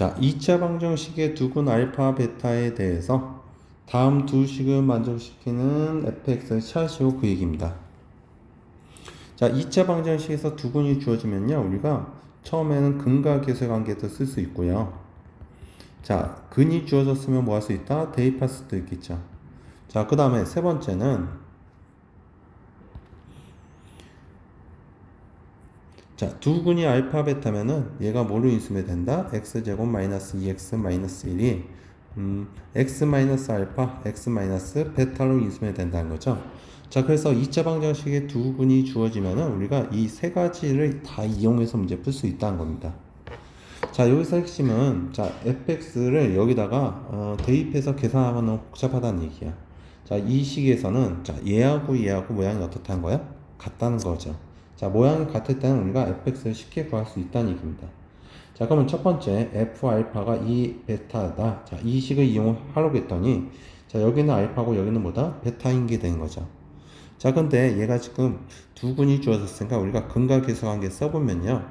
자, 2차 방정식의 두근 알파 베타에 대해서 다음 두 식을 만족시키는 fx를 찾으시고 그 얘기입니다. 자, 2차 방정식에서 두근이 주어지면요. 우리가 처음에는 근과 계수의 관계도 쓸 수 있고요. 자, 근이 주어졌으면 뭐 할 수 있다? 대입할 수도 있겠죠. 자, 그 다음에 세 번째는 자, 두 근이 알파 베타면은 얘가 뭐로 인수면 된다? x제곱 마이너스 2x 마이너스 1이 음, x 알파, x 베타로 인수면 된다는 거죠. 자, 그래서 2차 방정식의 두 근이 주어지면은 우리가 이 세 가지를 다 이용해서 문제 풀 수 있다는 겁니다. 자, 여기서 핵심은 자, fx를 여기다가 어, 대입해서 계산하면 너무 복잡하다는 얘기야. 자, 이 식에서는 자, 얘하고 얘하고 모양이 어떻다는 거야? 같다는 거죠. 자, 모양이 같을 때는 우리가 fx를 쉽게 구할 수 있다는 얘기입니다. 자, 그러면 첫 번째 f 알파가 2 베타다. 자, 이 식을 이용하려고 했더니 자, 여기는 알파고 여기는 뭐다? 베타인 게된 거죠. 자, 근데 얘가 지금 두 근이 주어졌으니까 우리가 근과 계수 관계 써보면요.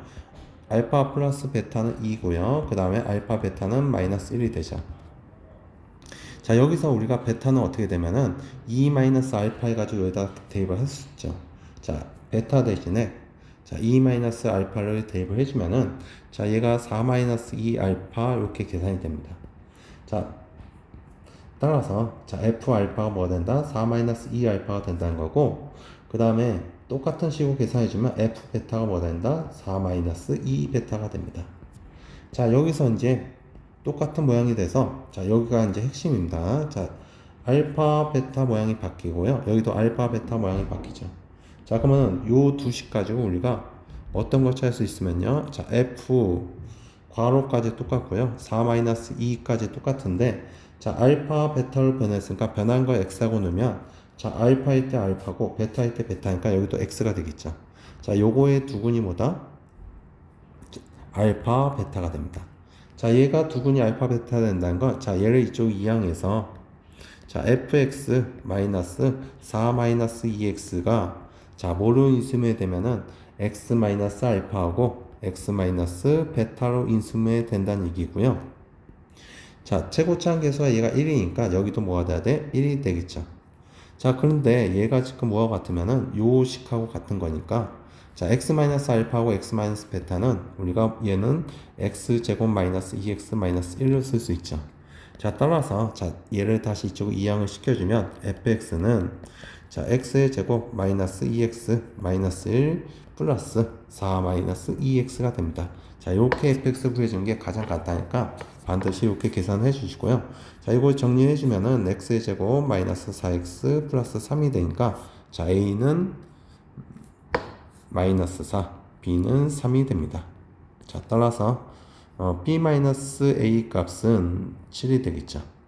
알파 플러스 베타는 2고요. 그 다음에 알파 베타는 마이너스 1이 되죠. 자, 여기서 우리가 베타는 어떻게 되면은 2 마이너스 알파 해가지고 여기다 대입을 할 수 있죠. 자, 베타 대신에 자, 2 마이너스 알파를 대입을 해주면은 자, 얘가 4 마이너스 2 알파 이렇게 계산이 됩니다. 자, 따라서 자, f 알파가 뭐가 된다? 4 마이너스 2 알파가 된다는 거고 그 다음에 똑같은 식으로 계산해주면 f 베타가 뭐가 된다? 4 마이너스 2 베타가 됩니다. 자, 여기서 이제 똑같은 모양이 돼서 자, 여기가 이제 핵심입니다. 자, 알파 베타 모양이 바뀌고요. 여기도 알파 베타 모양이 바뀌죠. 자, 그러면 요두 식 가지고 우리가 어떤 걸 찾을 수 있으면요. 자, f 괄호까지 똑같고요. 4 마이너스 2까지 똑같은데 자, 알파 베타로 변했으니까 변한 거 x하고 넣으면 자, 알파일 때 알파고 베타일 때 베타니까 여기도 x가 되겠죠. 자, 요거의 두근이 뭐다? 알파 베타가 됩니다. 자, 얘가 두근이 알파 베타가 된다는 건 자, 얘를 이쪽 이항해서 자, fx 마이너스 4 마이너스 2x가 자, 뭐로 인수면 되면은 x 마이너스 알파하고 x 마이너스 베타로 인수면 된다는 얘기고요. 자, 최고차항 계수가 얘가 1이니까 여기도 뭐가 돼야 돼? 1이 되겠죠. 자, 그런데 얘가 지금 뭐와 같으면은 요 식하고 같은 거니까 자, x 마이너스 알파하고 x 마이너스 베타는 우리가 얘는 x 제곱 마이너스 2x 마이너스 1로 쓸수 있죠. 자, 따라서 자, 얘를 다시 이쪽으로 이항을 시켜주면 fx는 자, x의 제곱 마이너스 2x 마이너스 1 플러스 4 마이너스 2x가 됩니다. 자, 이렇게 fx 구해주는 게 가장 간단하니까 반드시 이렇게 계산해 주시고요. 자, 이걸 정리해 주면은 x의 제곱 마이너스 4x 플러스 3이 되니까 자, a는 마이너스 4, b는 3이 됩니다. 자, 따라서 어, b 마이너스 a 값은 7이 되겠죠.